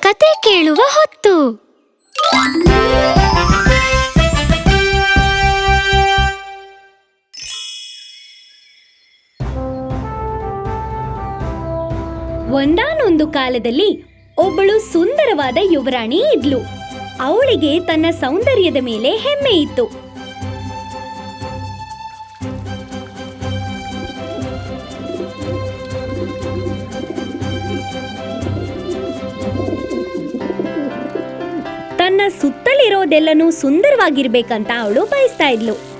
ಕತೆ ಕೇಳುವ ಹೊತ್ತು. ಒಂದಾನೊಂದು ಕಾಲದಲ್ಲಿ ಒಬ್ಬಳು ಸುಂದರವಾದ ಯುವರಾಣಿ ಇದ್ಲು. ಅವಳಿಗೆ ತನ್ನ ಸೌಂದರ್ಯದ ಮೇಲೆ ಹೆಮ್ಮೆ ಇತ್ತು. ಸುತ್ತಲಿರೋದೆಲ್ಲನೂ ಸುಂದರವಾಗಿರ್ಬೇಕಂತ ಅವಳು ಬಯಸ್ತಾ ಇದ್ಲು.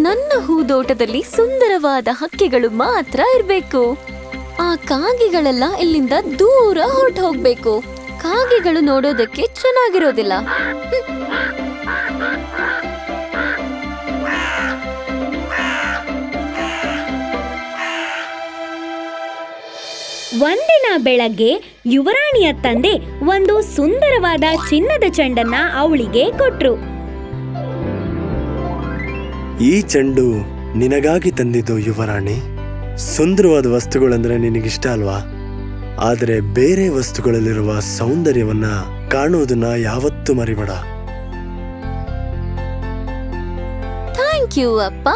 ನನ್ನ ಹೂದೋಟದಲ್ಲಿ ಸುಂದರವಾದ ಹಕ್ಕಿಗಳು ಮಾತ್ರ ಇರಬೇಕು. ಆ ಕಾಗೆಗಳೆಲ್ಲ ಇಲ್ಲಿಂದ ದೂರ ಹೊರಟು ಹೋಗ್ಬೇಕು ಕಾಗೆಗಳು ನೋಡೋದಕ್ಕೆ ಚೆನ್ನಾಗಿರೋದಿಲ್ಲ. ಒಂದಿನ ಬೆಳಗ್ಗೆ ಯುವರಾಣಿಯ ತಂದೆ ಒಂದು ಸುಂದರವಾದ ಚಿನ್ನದ ಚೆಂಡನ್ನ ಅವಳಿಗೆ ಕೊಟ್ರು. ಈ ಚೆಂಡು ನಿನಗಾಗಿ ತಂದಿದ್ದು ಯುವರಾಣಿ. ಸುಂದರವಾದ ವಸ್ತುಗಳಂದ್ರೆ ನಿನಗಿಷ್ಟ ಅಲ್ವಾ? ಆದರೆ ಬೇರೆ ವಸ್ತುಗಳಲ್ಲಿರುವ ಸೌಂದರ್ಯವನ್ನ ಕಾಣುವುದನ್ನ ಯಾವತ್ತೂ ಮರಿಬೇಡ. ಥ್ಯಾಂಕ್ ಯು ಅಪ್ಪ.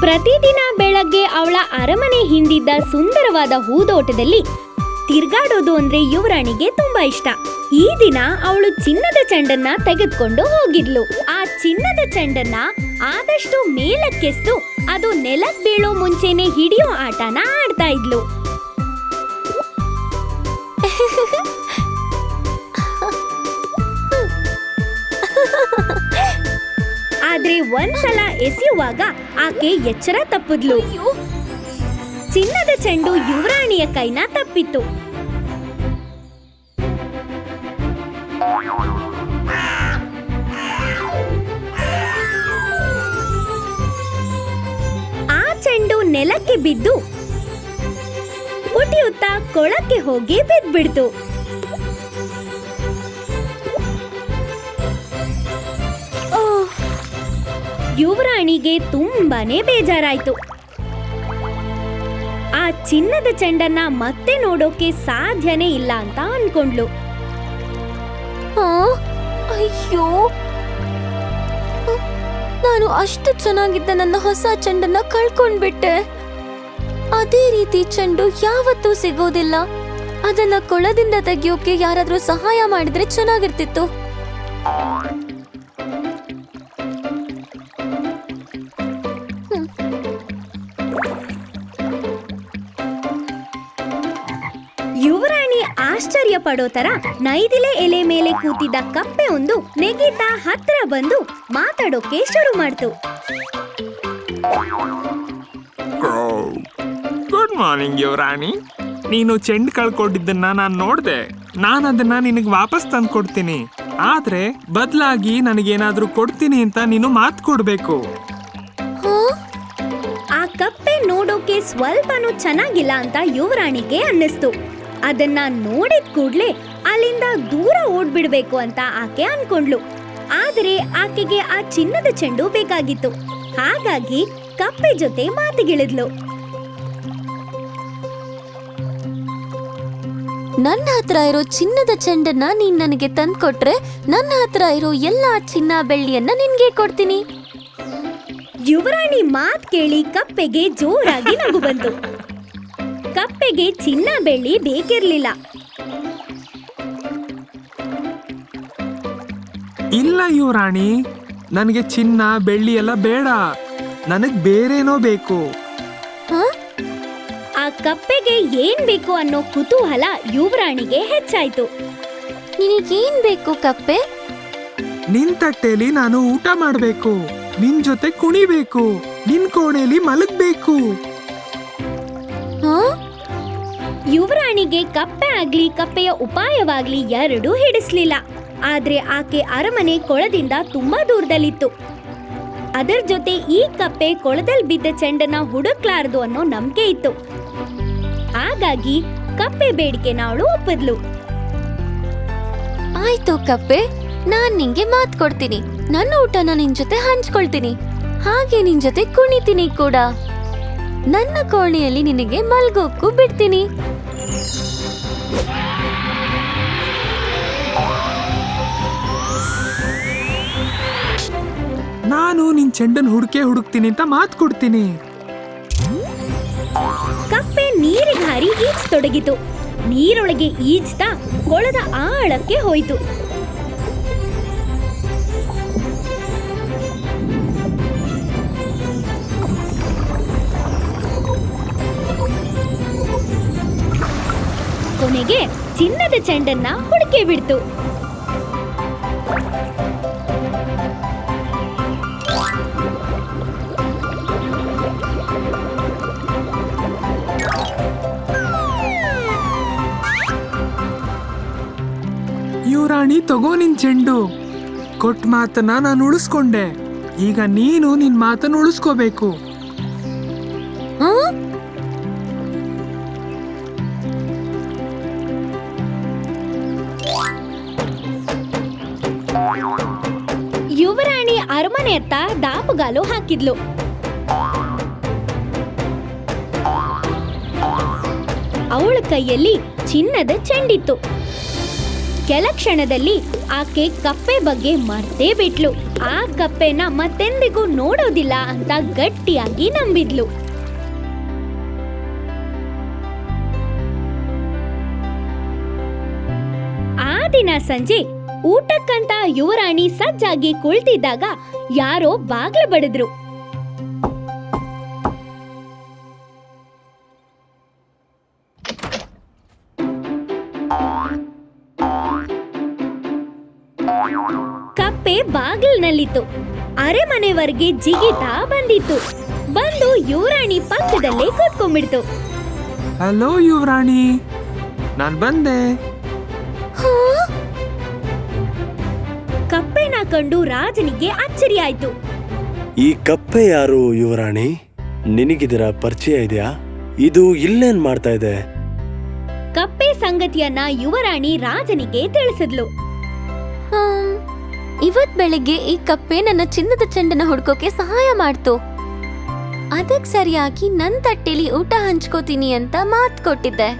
ಪ್ರತಿದಿನ ಬೆಳಗ್ಗೆ ಅವಳ ಅರಮನೆ ಹಿಂದಿದ್ದ ಸುಂದರವಾದ ಹೂದೋಟದಲ್ಲಿ ತಿರ್ಗಾಡೋದು ಅಂದ್ರೆ ಯುವರಾಣಿಗೆ ತುಂಬಾ ಇಷ್ಟ. ಈ ದಿನ ಅವಳು ಚಿನ್ನದ ಚೆಂಡನ್ನ ತೆಗೆದುಕೊಂಡು ಹೋಗಿದ್ಲು. ಆ ಚಿನ್ನದ ಚೆಂಡನ್ನ ಆದಷ್ಟು ಮೇಲಕ್ಕೆಸ್ತು ಅದು ನೆಲಕ್ ಬೀಳೋ ಮುಂಚೆನೆ ಹಿಡಿಯೋ ಆಟನ ಆಡ್ತಾ ಇದ್ಲು. ಆದ್ರೆ ಒಂದ್ಸಲ ಎಸೆಯುವಾಗ ಆಕೆ ಎಚ್ಚರ ತಪ್ಪಿದ್ಲು. ಚಿನ್ನದ ಚೆಂಡು ಯುವರಾಣಿಯ ಕೈನ ತಪ್ಪಿತ್ತು. ನೆಲಕ್ಕೆ ಬಿದ್ದು ಪುಟಿಯುತ್ತಾ ಕೊಳಕ್ಕೆ ಹೋಗಿ ಬಿದ್ದ್ಬಿಡ್ತು ಯುವರಾಣಿಗೆ ತುಂಬಾನೇ ಬೇಜಾರಾಯ್ತು. ಆ ಚಿನ್ನದ ಚೆಂಡನ್ನ ಮತ್ತೆ ನೋಡೋಕೆ ಸಾಧ್ಯನೇ ಇಲ್ಲ ಅಂತ ಅನ್ಕೊಂಡ್ಲು. ಅಯ್ಯೋ. ನಾನು ಅಷ್ಟು ಚೆನ್ನಾಗಿದ್ದ ನನ್ನ ಹೊಸ ಚೆಂಡನ್ನ ಕಳ್ಕೊಂಡ್ಬಿಟ್ಟೆ. ಅದೇ ರೀತಿ ಚೆಂಡು ಯಾವತ್ತೂ ಸಿಗೋದಿಲ್ಲ. ಅದನ್ನ ಕೊಳದಿಂದ ತೆಗಿಯೋಕೆ ಯಾರಾದ್ರೂ ಸಹಾಯ ಮಾಡಿದ್ರೆ ಚೆನ್ನಾಗಿರ್ತಿತ್ತು. ಆಶ್ಚರ್ಯ ಪಡೋ ತರ ನೈದಿಲೆ ಎಲೆ ಮೇಲೆ ಕೂತಿದ್ದ ಕಪ್ಪೆ ಒಂದು ನೆಗಿತಾ ಹತ್ರ ಬಂದು ಮಾತಾಡೋಕೆ ಶುರು ಮಾಡ್ತು. ಗುಡ್ ಮಾರ್ನಿಂಗ್ ಯುವರಾಣಿ. ನೀನು ಚೆಂಡ್ ಕಳ್ಕೊಂಡಿದ್ದನ್ನ ನಾನು ನೋಡಿದೆ. ನಾನು ಅದನ್ನ ನಿನಗೆ ವಾಪಸ್ ತಂದು ಕೊಡ್ತೀನಿ ಆದ್ರೆ ಬದಲಾಗಿ ನನಗೇನಾದ್ರೂ ಕೊಡ್ತೀನಿ ಅಂತ ನೀನು ಮಾತು ಕೊಡ್ಬೇಕು. ಆ ಕಪ್ಪೆ ನೋಡೋಕೆ ಸ್ವಲ್ಪನೂ ಚೆನ್ನಾಗಿಲ್ಲ ಅಂತ ಯುವರಾಣಿಗೆ ಅನ್ನಿಸ್ತು. ಅದನ್ನ ನೋಡಿದ ಕೂಡ್ಲೆ ಅಲ್ಲಿಂದ ದೂರ ಓಡ್ಬಿಡ್ಬೇಕು ಅಂತ ಆಕೆ ಅನ್ಕೊಂಡ್ಲು ಆದರೆ ಆಕೆಗೆ ಆ ಚಿನ್ನದ ಚೆಂಡು ಬೇಕಾಗಿತ್ತು. ಹಾಗಾಗಿ ಕಪ್ಪೆ ಜೊತೆ ಮಾತಿಗಿಳಿದ್ಲು. ನನ್ನ ಹತ್ರ ಇರೋ ಚಿನ್ನದ ಚೆಂಡನ್ನ ನೀನ್ ನನಗೆ ತಂದ್ಕೊಟ್ರೆ ನನ್ನ ಹತ್ರ ಇರೋ ಎಲ್ಲಾ ಚಿನ್ನ ಬೆಳ್ಳಿಯನ್ನ ನಿನ್ಗೆ ಕೊಡ್ತೀನಿ. ಯುವರಾಣಿ ಮಾತ್ ಕೇಳಿ ಕಪ್ಪೆಗೆ ಜೋರಾಗಿ ನಗು ಬಂತು. ಕಪ್ಪೆಗೆ ಚಿನ್ನ ಬೆಳ್ಳಿ ಬೇಕಿರ್ಲಿಲ್ಲ. ಇಲ್ಲ ಯುವರಾಣಿ ನನಗೆ ಚಿನ್ನ ಬೆಳ್ಳಿ ಎಲ್ಲ ಬೇಡ. ನನಗೆ ಬೇರೇನೋ ಬೇಕು. ಹಾ? ಆ ಕಪ್ಪೆಗೆ ಏನ್ ಬೇಕು ಅನ್ನೋ ಕುತೂಹಲ ಯುವರಾಣಿಗೆ ಹೆಚ್ಚಾಯ್ತು. ನಿನಗೇನ್ ಬೇಕು ಕಪ್ಪೆ? ನಿನ್ ತಟ್ಟೆಲಿ ನಾನು ಊಟ ಮಾಡಬೇಕು. ನಿನ್ ಜೊತೆ ಕುಣಿಬೇಕು. ನಿನ್ ಕೋಣೆಲಿ ಮಲಗ್ಬೇಕು. ಯುವರಾಣಿಗೆ ಕಪ್ಪೆ ಆಗ್ಲಿ, ಕಪ್ಪೆಯ ಉಪಾಯವಾಗ್ಲಿ ಎರಡೂ ಹಿಡಿಸ್ಲಿಲ್ಲ. ಆದ್ರೆ ಆಕೆ ಅರಮನೆ ಕೊಳದಿಂದ ತುಂಬಾ ದೂರದಲ್ಲಿತ್ತು. ಅದರ ಜೊತೆ ಈ ಕಪ್ಪೆ ಕೊಳದಲ್ಲಿ ಬಿದ್ದ ಚೆಂಡನ್ನ ಹುಡುಕ್ಲಾರದು ಅನ್ನೋ ನಂಬಿಕೆ ಇತ್ತು. ಹಾಗಾಗಿ ಕಪ್ಪೆ ಬೇಡಿಕೆ ಅವಳು ಒಪ್ಪಿದ್ಲು. ಆಯ್ತು ಕಪ್ಪೆ, ನಾನ್ ನಿಂಗೆ ಮಾತ್ ಕೊಡ್ತೀನಿ. ನನ್ನ ಊಟನ ನಿನ್ ಜೊತೆ ಹಂಚ್ಕೊಳ್ತೀನಿ. ಹಾಗೆ ನಿನ್ ಜೊತೆ ಕುಣಿತೀನಿ ಕೂಡ. ನನ್ನ ಕೋಣೆಯಲ್ಲಿ ನಿನಗೆ ಮಲ್ಗೋಕ್ಕೂ ಬಿಡ್ತೀನಿ. ನಾನು ನಿನ್ ಚೆಂಡನ್ ಹುಡುಕೆ ಹುಡುಕ್ತೀನಿ ಅಂತ ಮಾತು ಕೊಡ್ತೀನಿ. ಕಪ್ಪೆ ನೀರಿಗೆ ಹಾರಿ ಈಜ್ತೊಡಗಿತು ನೀರೊಳಗೆ ಈಜ್ತಾ ಕೊಳದ ಆಳಕ್ಕೆ ಹೋಯಿತು. ಕೊನೆಗೆ ಚಿನ್ನದ ಚೆಂಡನ್ನ ಹುಡುಕೆ ಬಿಡ್ತು. ಯುವರಾಣಿ, ತಗೋ ನಿನ್ ಚೆಂಡು. ಕೊಟ್ಟ ಮಾತನ್ನ ನಾನು ಉಳಿಸ್ಕೊಂಡೆ. ಈಗ ನೀನು ನಿನ್ ಮಾತನ್ನು ಉಳಿಸ್ಕೋಬೇಕು. ಅರಮನೆ ದಾಪುಗಾಲು ಹಾಕಿದ್ಲು. ಅವಳ ಕೈಯಲ್ಲಿ ಚಿನ್ನದ ಚೆಂಡಿತ್ತು. ಕೆಲ ಕ್ಷಣದಲ್ಲಿ ಆಕೆ ಕಪ್ಪೆ ಬಗ್ಗೆ ಮರ್ತೇ ಬಿಟ್ಲು. ಆ ಕಪ್ಪೆನ ಮತ್ತೆಂದಿಗೂ ನೋಡೋದಿಲ್ಲ ಅಂತ ಗಟ್ಟಿಯಾಗಿ ನಂಬಿದ್ಲು. ಆ ದಿನ ಸಂಜೆ ಊಟಕ್ಕಂತ ಯುವರಾಣಿ ಸಜ್ಜಾಗಿ ಕುಳಿತಿದ್ದಾಗ ಯಾರೋ ಬಾಗ್ಲು ಬಡಿದ್ರು. ಕಪ್ಪೆ ಬಾಗಿಲಿನಲ್ಲಿತ್ತು. ಅರೆಮನೆವರೆಗೆ ಜಿಗಿತಾ ಬಂದಿತ್ತು. ಬಂದು ಯುವರಾಣಿ ಪಕ್ಕದಲ್ಲೇ ಕೂತ್ಕೊಂಡ್ಬಿಡ್ತು. ಹಲೋ ಯುವರಾಣಿ. ನಾನ್ ಬಂದೆ. ಕಪ್ಪೆನ ಕಂಡು ರಾಜನಿಗೆ ಅಚ್ಚರಿ ಆಯ್ತು ಈ ಕಪ್ಪೆ ಯಾರು ಯುವರಾಣಿ? ನಿನಗಿದರ ಪರಿಚಯ ಇದೆಯಾ? ಇದು ಇಲ್ಲೇನ್ ಮಾಡ್ತಾ ಇದೆ? ಕಪ್ಪೆ ಸಂಗತಿಯನ್ನ ಯುವರಾಣಿ ರಾಜನಿಗೆ ತಿಳಿಸಿದ್ಲು. ಹ್ಮ್. ಇವತ್ ಬೆಳಿಗ್ಗೆ ಈ ಕಪ್ಪೆ ನನ್ನ ಚಿನ್ನದ ಚೆಂಡನ ಹುಡ್ಕೋಕೆ ಸಹಾಯ ಮಾಡ್ತು. ಅದಕ್ ಸರಿಯಾಗಿ ನನ್ ತಟ್ಟೆಲಿ ಊಟ ಹಂಚ್ಕೋತೀನಿ ಅಂತ ಮಾತ್ ಕೊಟ್ಟಿದ್ದೆ.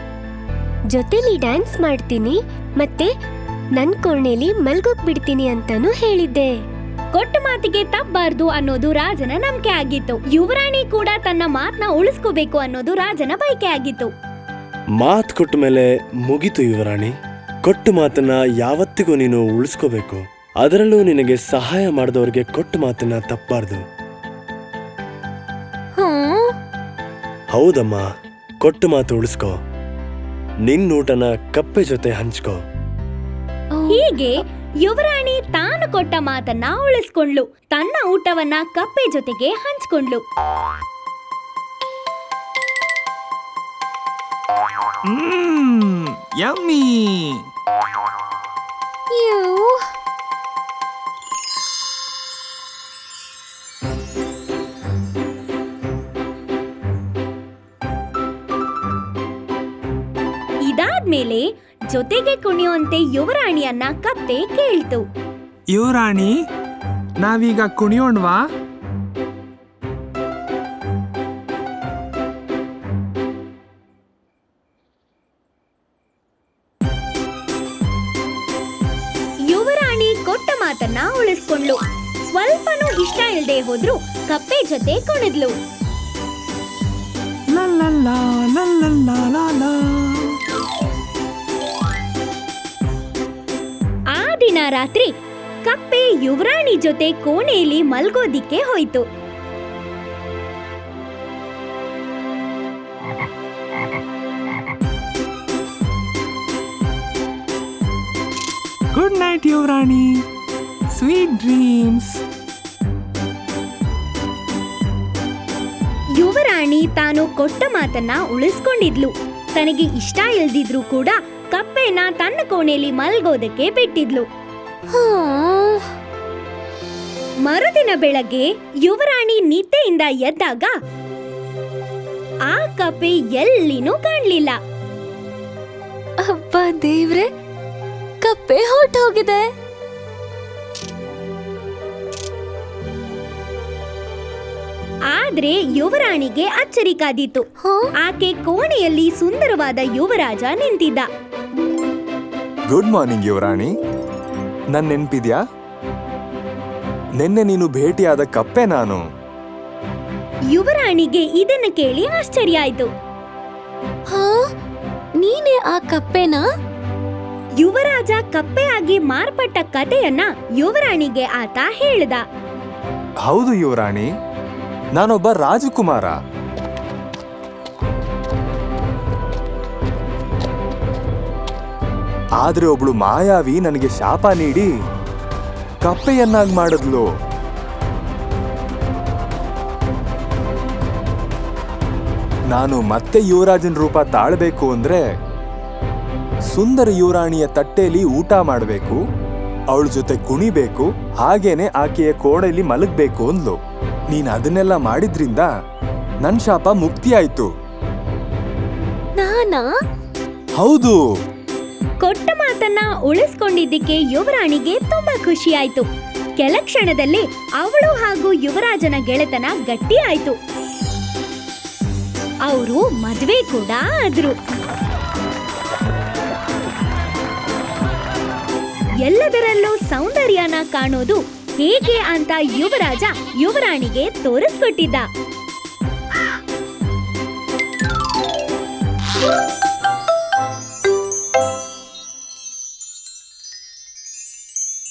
ಜೊತೆಲಿ ಡ್ಯಾನ್ಸ್ ಮಾಡ್ತೀನಿ ಮತ್ತೆ ನನ್ ಕೋಣೆಲಿ ಮಲ್ಗೋಕ್ ಬಿಡ್ತೀನಿ ಅಂತಾನು ಹೇಳಿದ್ದೆ. ಕೊಟ್ಟ ಮಾತಿಗೆ ತಪ್ಪಬಾರ್ದು ಅನ್ನೋದು ರಾಜನ ನಂಬಿಕೆ ಆಗಿತ್ತು. ಯುವರಾಣಿ ಕೂಡ ತನ್ನ ಮಾತನ್ನ ಉಳಿಸ್ಕೋಬೇಕು ಅನ್ನೋದು ರಾಜನ ಬಯಕೆ ಆಗಿತ್ತು. ಮಾತ್ ಕೊಟ್ಟ ಮೇಲೆ ಮುಗಿತು ಯುವರಾಣಿ. ಕೊಟ್ಟು ಮಾತನ್ನ ಯಾವತ್ತಿಗೂ ನೀನು ಉಳಿಸ್ಕೋಬೇಕು. ಅದರಲ್ಲೂ ನಿನಗೆ ಸಹಾಯ ಮಾಡಿದವರಿಗೆ ಕೊಟ್ಟು ಮಾತನ್ನ ತಪ್ಪಬಾರ್ದು ಹ್ಮ್ ಹೌದಮ್ಮ. ಕೊಟ್ಟು ಮಾತು ಉಳಿಸ್ಕೋ. ನಿನ್ನೂಟನ ಊಟನ ಕಪ್ಪೆ ಜೊತೆ ಹಂಚ್ಕೋ. ಹೀಗೆ ಯುವರಾಣಿ ತಾನು ಕೊಟ್ಟ ಮಾತನ್ನ ಉಳಿಸ್ಕೊಂಡ್ಲು. ತನ್ನ ಊಟವನ್ನ ಕಪ್ಪೆ ಜೊತೆಗೆ ಹಂಚ್ಕೊಂಡ್ಲು. ಹ್ಮ್ ಯಮ್ಮಿ. ಯೂ. ಇದಾದ್ಮೇಲೆ ಜೊತೆಗೆ ಕುಣಿಯುವಂತೆ ಯುವರಾಣಿಯನ್ನ ಕಪ್ಪೆ ಕೇಳ್ತು. ಯುವರಾಣಿ ನಾವೀಗ ಕುಣಿಯೋಣ್ವಾ? ಯುವರಾಣಿ ಕೊಟ್ಟ ಮಾತನ್ನ ಉಳಿಸ್ಕೊಂಡ್ಲು ಸ್ವಲ್ಪನೂ ಇಷ್ಟ ಇಲ್ಲದೆ ಹೋದ್ರು ಕಪ್ಪೆ ಜೊತೆ ಕುಣಿದ್ಲು. ರಾತ್ರಿ ಕಪ್ಪೆ ಯುವರಾಣಿ ಜೊತೆ ಕೋಣೆಯಲ್ಲಿ ಮಲ್ಗೋದಿಕ್ಕೆ ಹೋಯ್ತು. ಗುಡ್ ನೈಟ್ ಯುವರಾಣಿ. ಸ್ವೀಟ್ ಡ್ರೀಮ್ಸ್ ಯುವರಾಣಿ ತಾನು ಕೊಟ್ಟ ಮಾತನ್ನ ಉಳಿಸ್ಕೊಂಡಿದ್ಲು. ತನಗೆ ಇಷ್ಟ ಇಲ್ದಿದ್ರು ಕೂಡ ಕಪ್ಪೆನ ತನ್ನ ಕೋಣೆಯಲ್ಲಿ ಮಲ್ಗೋದಕ್ಕೆ ಬಿಟ್ಟಿದ್ಲು. ಮರುದಿನ ಬೆಳಗ್ಗೆ ಯುವರಾಣಿ ನಿದ್ದೆಯಿಂದ ಎದ್ದಾಗ ಆ ಕಪ್ಪೆ ಎಲ್ಲಿನೂ ಕಾಣ್ಲಿಲ್ಲ. ಅಪ್ಪ ದೇವ್ರೆ ಕಪ್ಪೆ ಹೊರ್ಟೋಗಿದೆ. ಆದ್ರೆ ಯುವರಾಣಿಗೆ ಅಚ್ಚರಿ ಕಾದಿತ್ತು. ಆಕೆ ಕೋಣೆಯಲ್ಲಿ ಸುಂದರವಾದ ಯುವರಾಜ ನಿಂತಿದ್ದ. ಗುಡ್ ಮಾರ್ನಿಂಗ್ ಯುವರಾಣಿ. ನನ್ ನೆನ್ಪಿದ್ಯಾ? ನಿನ್ನೆ ನೀನು ಭೇಟಿಯಾದ ಕಪ್ಪೆ ನಾನು. ಯುವರಾಣಿಗೆ ಇದನ್ನು ಕೇಳಿ ಆಶ್ಚರ್ಯ ಆಯ್ತು. ಹಾ? ನೀನೇ ಆ ಕಪ್ಪೆನಾ? ಯುವರಾಜ ಕಪ್ಪೆಯಾಗಿ ಮಾರ್ಪಟ್ಟ ಕಥೆಯನ್ನ ಯುವರಾಣಿಗೆ ಆತ ಹೇಳ್ದ. ಹೌದು ಯುವರಾಣಿ. ನಾನೊಬ್ಬ ರಾಜಕುಮಾರ. ಆದ್ರೆ ಒಬ್ಳು ಮಾಯಾವಿ ನನಗೆ ಶಾಪ ನೀಡಿ ಕಪ್ಪೆಯನ್ನಾಗಿ ಮಾಡಿದ್ಲು. ನಾನು ಮತ್ತೆ ಯುವರಾಜನ್ ರೂಪ ತಾಳ್ಬೇಕು ಅಂದ್ರೆ ಸುಂದರ ಯುವರಾಣಿಯ ತಟ್ಟೆಯಲ್ಲಿ ಊಟ ಮಾಡಬೇಕು ಅವಳ ಜೊತೆ ಕುಣಿಬೇಕು ಹಾಗೇನೆ ಆಕೆಯ ಕೋಣೆಯಲ್ಲಿ ಮಲಗಬೇಕು ಅಂದ್ಲು. ನೀನ್ ಅದನ್ನೆಲ್ಲ ಮಾಡಿದ್ರಿಂದ ನನ್ ಶಾಪ ಮುಕ್ತಿ ಆಯ್ತು ನಾನಾ? ಹೌದು. ಕೊಟ್ಟ ಮಾತನ್ನ ಉಳಿಸ್ಕೊಂಡಿದ್ದಕ್ಕೆ ಯುವರಾಣಿಗೆ ತುಂಬಾ ಖುಷಿ ಆಯ್ತು ಕೆಲ ಕ್ಷಣದಲ್ಲಿ ಅವಳು ಹಾಗೂ ಯುವರಾಜನ ಗೆಳೆತನ ಗಟ್ಟಿ ಆಯ್ತು. ಅವರು ಮದುವೆ ಕೂಡ ಆದ್ರು. ಎಲ್ಲದರಲ್ಲೂ ಸೌಂದರ್ಯನ ಕಾಣೋದು ಹೇಗೆ ಅಂತ ಯುವರಾಜ ಯುವರಾಣಿಗೆ ತೋರಿಸ್ಕೊಟ್ಟಿದ್ದ.